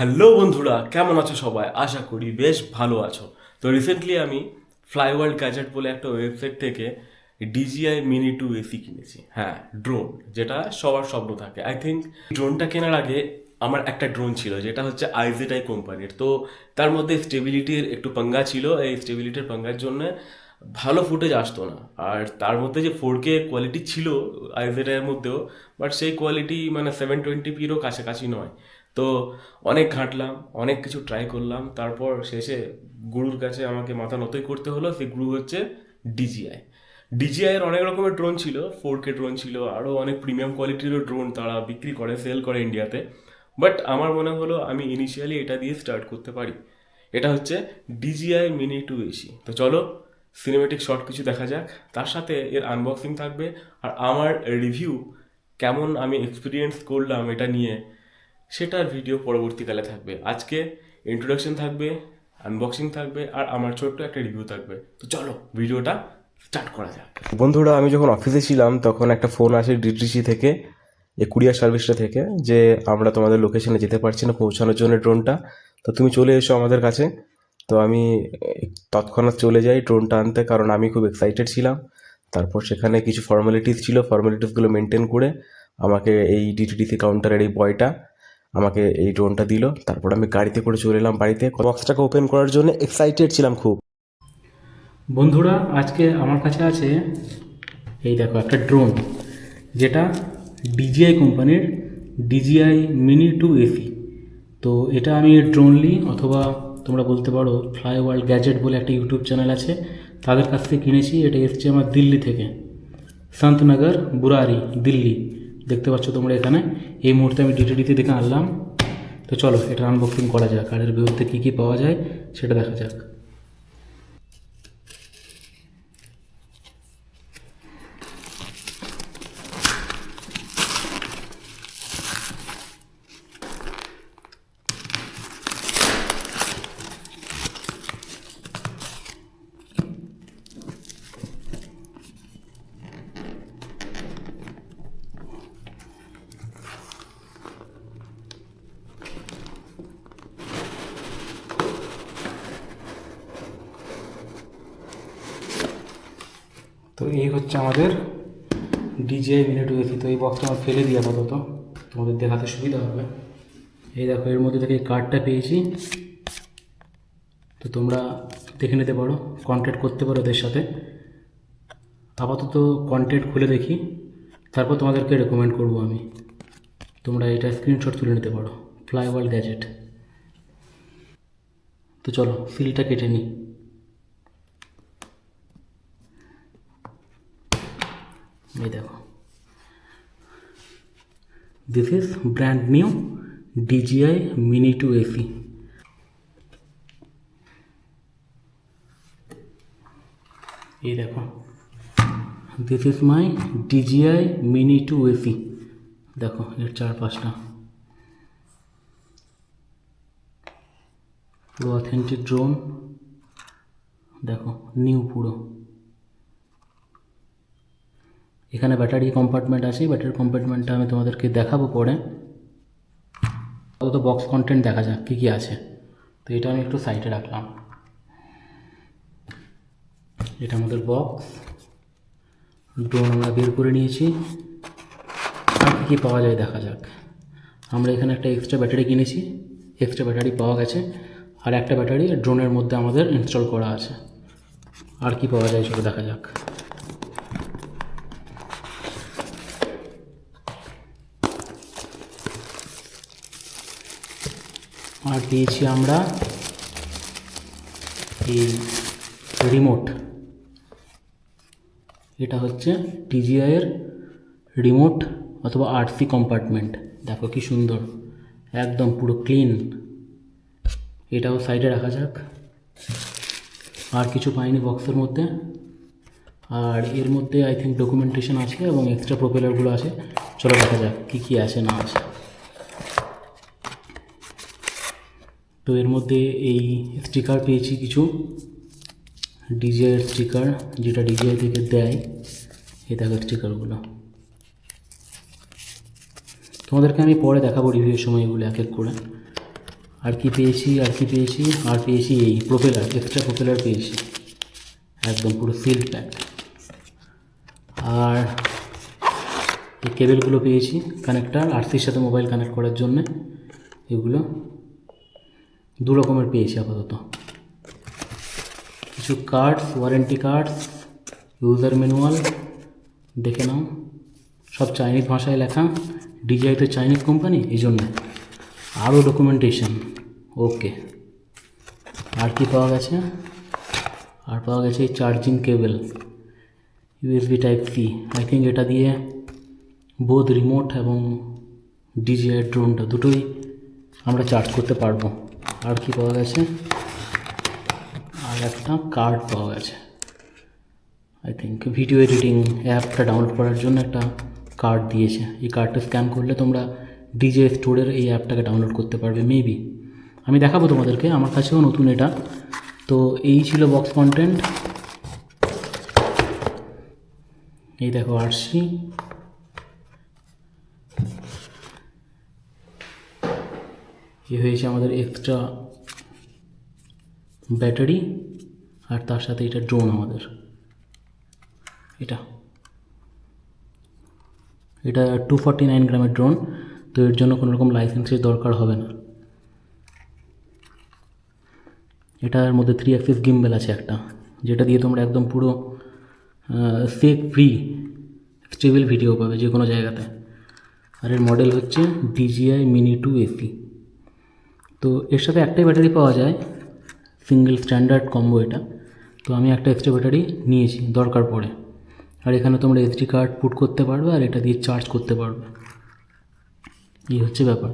Hello বন্ধুরা, কেমন আছো সবাই? আশা করি বেশ ভালো আছো। তো রিসেন্টলি আমি ফ্লাই ওয়ার্ল্ড গ্যাজেট বলে একটা ওয়েবসাইট থেকে ডিজিআই মিনি টু এসি কিনেছি। হ্যাঁ ড্রোন যেটা সবার স্বপ্ন থাকে। আই থিঙ্ক ড্রোনটা কেনার আগে আমার একটা ড্রোন ছিল, যেটা হচ্ছে আইজেটাই কোম্পানির তো তার মধ্যে স্টেবিলিটির একটু পাঙ্গা ছিল। এই স্টেবিলিটির পাঙ্গার জন্য ভালো ফুটেজ আসতো না। আর তার মধ্যে যে ফোর কে কোয়ালিটি ছিল আইজেটাইয়ের মধ্যেও বাট সেই কোয়ালিটি মানে সেভেন টোয়েন্টি পিরও কাছাকাছি নয়। তো অনেক ঘাঁটলাম, অনেক কিছু ট্রাই করলাম। তারপর শেষে গুরুর কাছে আমাকে মাথা নতই করতে হলো সেই গুরু হচ্ছে ডিজিআই ডিজিআই এর অনেক রকমের ড্রোন ছিল ফোর কে ড্রোন ছিল আরও অনেক প্রিমিয়াম কোয়ালিটিরও ড্রোন তারা বিক্রি করে সেল করে ইন্ডিয়াতে বাট আমার মনে হলো আমি ইনিশিয়ালি এটা দিয়ে স্টার্ট করতে পারি। এটা হচ্ছে ডিজিআই মিনি টু এসি তো চলো সিনেমেটিক শর্ট কিছু দেখা যাক। তার সাথে এর আনবক্সিং থাকবে। আর আমার রিভিউ কেমন আমি এক্সপিরিয়েন্স করলাম এটা নিয়ে সেটার ভিডিও পরবর্তীকালে থাকবে। আজকে ইন্ট্রোডাকশন থাকবে আনবক্সিং থাকবে আর আমার ছোট্ট একটা রিভিউ থাকবে। তো চলো ভিডিওটা স্টার্ট করা যাক। বন্ধুরা, আমি যখন অফিসে ছিলাম, তখন একটা ফোন আসে ডিটিসি থেকে, এই কুরিয়ার সার্ভিসটা থেকে, যে আমরা তোমাদের লোকেশনে যেতে পারছি না, পৌঁছানোর জন্য ড্রোনটা তো তুমি চলে এসো আমাদের কাছে। তো আমি তৎক্ষণাৎ চলে যাই ড্রোনটা আনতে, কারণ আমি খুব এক্সাইটেড ছিলাম। তারপর সেখানে কিছু ফর্মালিটিস ছিল ফর্মালিটিসগুলো মেনটেন করে আমাকে এই ডিটিডিসি কাউন্টারের এই বয়টা আমাকে এই ড্রোনটা দিল, তারপর আমি গাড়িতে করে চলে এলাম বাড়িতে। বক্সটাকে ওপেন করার জন্য এক্সাইটেড ছিলাম খুব। বন্ধুরা, আজকে আমার কাছে আছে এই দেখো একটা ড্রোন, যেটা ডিজিআই কোম্পানির ডিজিআই মিনি টু এসি তো এটা আমি ড্রোনলি অথবা তোমরা বলতে পারো ফ্লাই ওয়ার্ল্ড গ্যাজেট বলে একটা ইউটিউব চ্যানেল আছে, তাদের কাছ থেকে কিনেছি, এটা এসছে আমার দিল্লি থেকে। শান্তনগর, বুরারি, দিল্লি। দেখতে পাচ্ছ তোমরা এখানে? এই মুহূর্তে আমি ডিটিডিতে দেখে আনলাম। তো চলো, এটা আনবক্সিং করা যাক। আর এর বিরুদ্ধে কী কী পাওয়া যায়, সেটা দেখা যাক। তো এই হচ্ছে আমাদের ডিজিআই মিনিট এসি তো এই বক্সটা আমার ফেলে দিই আপাতত। তোমাদের দেখাতে সুবিধা হবে। এই দেখো, এর মধ্যে থেকে এই কার্ডটা পেয়েছি। তো তোমরা দেখে নিতে পারো কন্ট্যাক্ট করতে পারো ওদের সাথে। আপাতত কন্ট্যাক্ট খুলে দেখি। তারপর তোমাদেরকে রেকমেন্ড করব আমি। তোমরা এটা স্ক্রিনশট তুলে নিতে পারো। ফ্লাই ওয়ার্ল্ড গ্যাজেট তো চলো সিলটা কেটে নিই। এই দেখো। This is brand new DJI mini two SE এই দেখো। This is my DJI mini two SE দেখো, এর চার পাঁচটা পুরো অথেন্টিক ড্রোন দেখো নিউ পুরো। এখানে ব্যাটারি কম্পার্টমেন্ট আছে ব্যাটারি কম্পার্টমেন্টটা আমি তোমাদেরকে দেখাবো পরে। অত বক্স কন্টেন্ট দেখা যাক কী কী আছে। তো এটা আমি একটু সাইডে রাখলাম। এটা আমাদের বক্স ড্রোন আমরা বের করে নিয়েছি। আর কী কী পাওয়া যায় দেখা যাক। আমরা এখানে একটা এক্সট্রা ব্যাটারি কিনেছি। এক্সট্রা ব্যাটারি পাওয়া গেছে। আর একটা ব্যাটারি ড্রোনের মধ্যে আমাদের ইনস্টল করা আছে। আর কি পাওয়া যায় সেটা দেখা যাক। আর পেয়েছি আমরা এই রিমোট এটা হচ্ছে টিজিআইয়ের রিমোট অথবা আরসি কম্পার্টমেন্ট দেখো কি সুন্দর, একদম পুরো ক্লিন এটাও সাইডে রাখা যাক। আর কিছু পাইনি বক্সের মধ্যে। আর এর মধ্যে আই থিঙ্ক ডকুমেন্টেশন আছে এবং এক্সট্রা প্রোপেলারগুলো আছে। চলো দেখা যাক কী কী আছে না আছে। তো এর মধ্যে এই স্টিকার পেয়েছি কিছু ডিজিআইয়ের স্টিকার যেটা ডিজিআই থেকে দেয় এই দেখো স্টিকারগুলো তোমাদেরকে আমি পরে দেখাবো রিভিউর সময় এগুলো এক এক করে। আর কি পেয়েছি, আর কি পেয়েছি, আর পেয়েছি এই প্রোপেলার এক্সট্রা প্রোপেলার পেয়েছি। একদম পুরো সিল প্যাক আর এই কেবেলগুলো পেয়েছি কানেক্টার আরসির সাথে মোবাইল কানেক্ট করার জন্য। এগুলো দু রকমের পেয়েছি আপাতত। কিছু cards warranty cards user manual দেখে নাও। সব চাইনিজ ভাষায় লেখা। ডিজিআই তো চাইনিজ কোম্পানি এই জন্য আরও ডকুমেন্টেশন ওকে আর কি পাওয়া গেছে? আর পাওয়া গেছে charging cable USB type C I think এটা দিয়ে বোধ রিমোট এবং ডিজিআই ড্রোনটা দুটোই আমরা চার্জ করতে পারব। আর কি পাওয়া গেছে? আর একটা কার্ড পাওয়া গেছে। আই থিঙ্ক ভিডিও এডিটিং অ্যাপটা ডাউনলোড করার জন্য একটা কার্ড দিয়েছে। এই কার্ডটা স্ক্যান করলে তোমরা ডিজে স্টোরের এই অ্যাপটাকে ডাউনলোড করতে পারবে মেবি আমি দেখাবো তোমাদেরকে, আমার কাছেও নতুন এটা। তো এই ছিল বক্স কন্টেন্ট এই দেখো আরসি এ হয়েছে আমাদের এক্সট্রা ব্যাটারি আর তার সাথে এটা ড্রোন আমাদের। এটা। এটা টু ফর্টি নাইন গ্রামের ড্রোন তো এর জন্য কোনো রকম লাইসেন্সের দরকার হবে না। এটার মধ্যে থ্রি অ্যাক্সিস গিম্বেল আছে একটা, যেটা দিয়ে তোমরা একদম পুরো সেক ফ্রি স্টেবল ভিডিও পাবে যে কোনো জায়গাতে। আর এর মডেল হচ্ছে ডিজিআই মিনি টু এসি তো এর সাথে একটাই ব্যাটারি পাওয়া যায় সিঙ্গেল স্ট্যান্ডার্ড কম্বো এটা। তো আমি একটা এক্সট্রা ব্যাটারি নিয়েছি দরকার পড়ে। আর এখানে তোমরা এসডি কার্ড পুট করতে পারবে আর এটা দিয়ে চার্জ করতে পারবে। এই হচ্ছে ব্যাপার।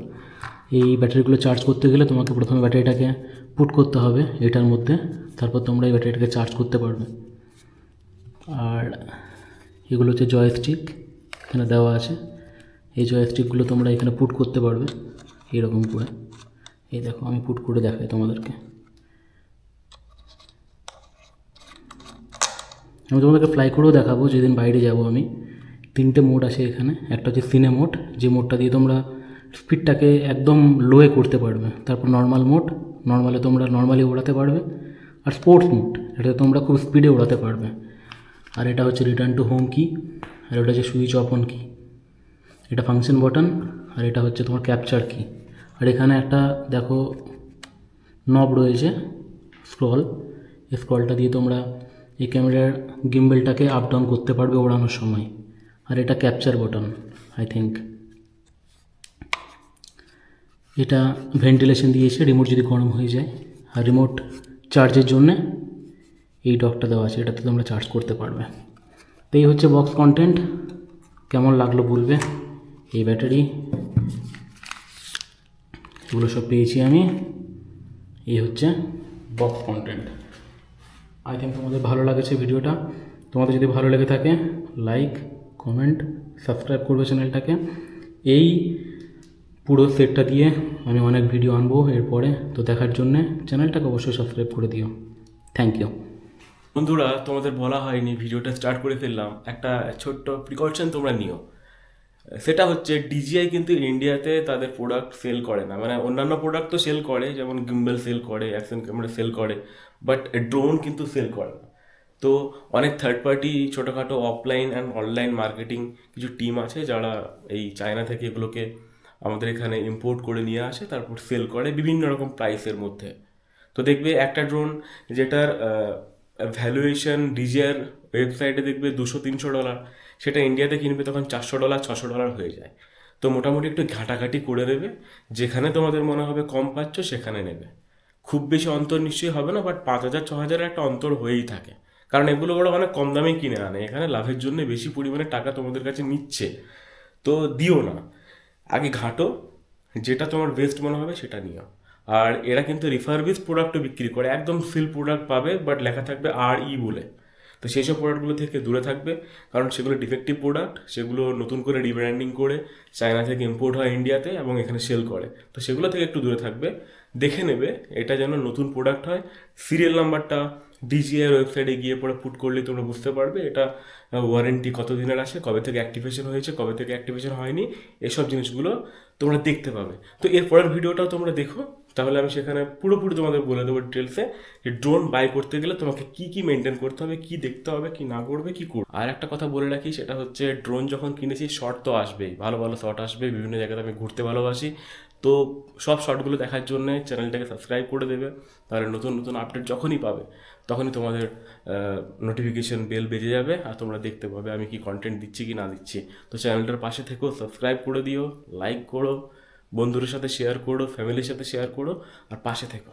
এই ব্যাটারিগুলো চার্জ করতে গেলে তোমাকে প্রথমে ব্যাটারিটাকে পুট করতে হবে এটার মধ্যে। তারপর তোমরা এই ব্যাটারিটাকে চার্জ করতে পারবে। আর এগুলো হচ্ছে জয়স্টিক এখানে দেওয়া আছে। এই জয়স্টিকগুলো তোমরা এখানে পুট করতে পারবে, এরকম করে। এই দেখো, আমি পুট করে দেখাই তোমাদেরকে। আমি তোমাদেরকে ফ্লাই করেও দেখাবো, যেদিন বাইরে যাব আমি। তিনটে মোড আছে এখানে। একটা হচ্ছে সিনে মোড যে মোডটা দিয়ে তোমরা স্পিডটাকে একদম লোয়ে করতে পারবে। তারপর নর্মাল মোড নর্মালে তোমরা নর্মালি ওড়াতে পারবে। আর স্পোর্টস মোড এটাতে তোমরা খুব স্পিডে ওড়াতে পারবে। আর এটা হচ্ছে রিটার্ন টু হোম কি আর এটা হচ্ছে সুইচ অফ অন কি এটা ফাংশন বটন আর এটা হচ্ছে তোমার ক্যাপচার কি আর এখানে একটা, দেখো নব রয়েছে স্ক্রল এই স্ক্রলটা দিয়ে তোমরা এই ক্যামেরার গিম্বেলটাকে আপ ডাউন করতে পারবে ওড়ানোর সময়। আর এটা ক্যাপচার বটন আই থিঙ্ক এটা ভেন্টিলেশন দিয়েছে রিমোট যদি গরম হয়ে যায়, আর রিমোট চার্জের জন্যে এই ডকটা দেওয়া আছে, এটাতে তোমরা চার্জ করতে পারবে। তো এই হচ্ছে বক্স কন্টেন্ট কেমন লাগল বলবে? এই ব্যাটারি এগুলো সব পেয়েছি আমি। এই হচ্ছে বক্স কন্টেন্ট আই থিঙ্ক তোমাদের ভালো লাগেছে ভিডিওটা। তোমাদের যদি ভালো লেগে থাকে লাইক কমেন্ট সাবস্ক্রাইব করবে চ্যানেলটাকে এই পুরো সেটটা দিয়ে আমি অনেক ভিডিও আনব এরপরে। তো দেখার জন্যে চ্যানেলটাকে অবশ্যই সাবস্ক্রাইব করে দিও। থ্যাংক ইউ বন্ধুরা, তোমাদের বলা হয়নি, ভিডিওটা স্টার্ট করে ফেললাম। একটা ছোট্ট প্রিকশন তোমরা নিও। সেটা হচ্ছে ডিজিআই কিন্তু ইন্ডিয়াতে তাদের প্রোডাক্ট সেল করে না। মানে অন্যান্য প্রোডাক্ট তো সেল করে, যেমন গিম্বেল সেল করে অ্যাকশন ক্যামেরা সেল করে বাট ড্রোন কিন্তু সেল করে না। তো অনেক থার্ড পার্টি ছোটোখাটো অফলাইন অ্যান্ড অনলাইন মার্কেটিং কিছু টিম আছে যারা এই চায়না থেকে এগুলোকে আমাদের এখানে ইম্পোর্ট করে নিয়ে আসে, তারপর সেল করে বিভিন্ন রকম প্রাইসের মধ্যে। তো দেখবে একটা ড্রোন যেটার ভ্যালুয়েশন ডিজিআর ওয়েবসাইটে দেখবে দুশো তিনশো ডলার সেটা ইন্ডিয়াতে কিনবে তখন চারশো ডলার ছশো ডলার হয়ে যায়। তো মোটামুটি একটু ঘাটাঘাটি করে দেবে যেখানে তোমাদের মনে হবে কম পাচ্ছ, সেখানে নেবে। খুব বেশি অন্তর নিশ্চয়ই হবে না বাট পাঁচ হাজার, ছ হাজারের একটা অন্তর হয়েই থাকে। কারণ এগুলো ওরা অনেক কম দামে কিনে আনে। এখানে লাভের জন্য বেশি পরিমাণে টাকা তোমাদের কাছে নিচ্ছে। তো দিও না। আগে ঘাটো। যেটা তোমার বেস্ট মনে হবে সেটা নিও। আর এরা কিন্তু রিফারবিস প্রোডাক্টও বিক্রি করে। একদম সিল প্রোডাক্ট পাবে বাট লেখা থাকবে আর ই বলে। তো সেই সব প্রোডাক্টগুলো থেকে দূরে থাকবে। কারণ সেগুলো ডিফেক্টিভ প্রোডাক্ট সেগুলো নতুন করে রিব্র্যান্ডিং করে চায়না থেকে ইম্পোর্ট হয় ইন্ডিয়াতে এবং এখানে সেল করে। তো সেগুলো থেকে একটু দূরে থাকবে। দেখে নেবে এটা যেন নতুন প্রোডাক্ট হয়। সিরিয়াল নাম্বারটা ডিজিআর ওয়েবসাইটে গিয়ে পরে পুট করলে তোমরা বুঝতে পারবে এটা ওয়ারেন্টি কত দিনের আছে, কবে থেকে অ্যাক্টিভেশন হয়েছে, কবে থেকে অ্যাক্টিভেশন হয়নি, এসব জিনিসগুলো তোমরা দেখতে পাবে। তো এর পরের ভিডিওটাও তোমরা দেখো। তাহলে আমি সেখানে পুরোপুরি তোমাদের বলে দেবো ডিটেলসে যে ড্রোন বাই করতে গেলে তোমাকে কি কি মেনটেন করতে হবে, কি দেখতে হবে, কি না করবে, কি করবে। আর একটা কথা বলে রাখি, সেটা হচ্ছে ড্রোন যখন কিনেছি শর্ট তো আসবেই। ভালো ভালো শট আসবে, বিভিন্ন জায়গাতে আমি ঘুরতে ভালোবাসি। তো সব শর্টগুলো দেখার জন্য চ্যানেলটাকে সাবস্ক্রাইব করে দেবে। তাহলে নতুন নতুন আপডেট যখনই পাবে তখনই তোমাদের নোটিফিকেশন বেল বেজে যাবে আর তোমরা দেখতে পাবে আমি কি কন্টেন্ট দিচ্ছি কি না দিচ্ছি। তো চ্যানেলটার পাশে থেকো সাবস্ক্রাইব করে দিও লাইক করো, বন্ধুদের সাথে শেয়ার করো ফ্যামিলির সাথে শেয়ার করো, আর পাশে থেকো।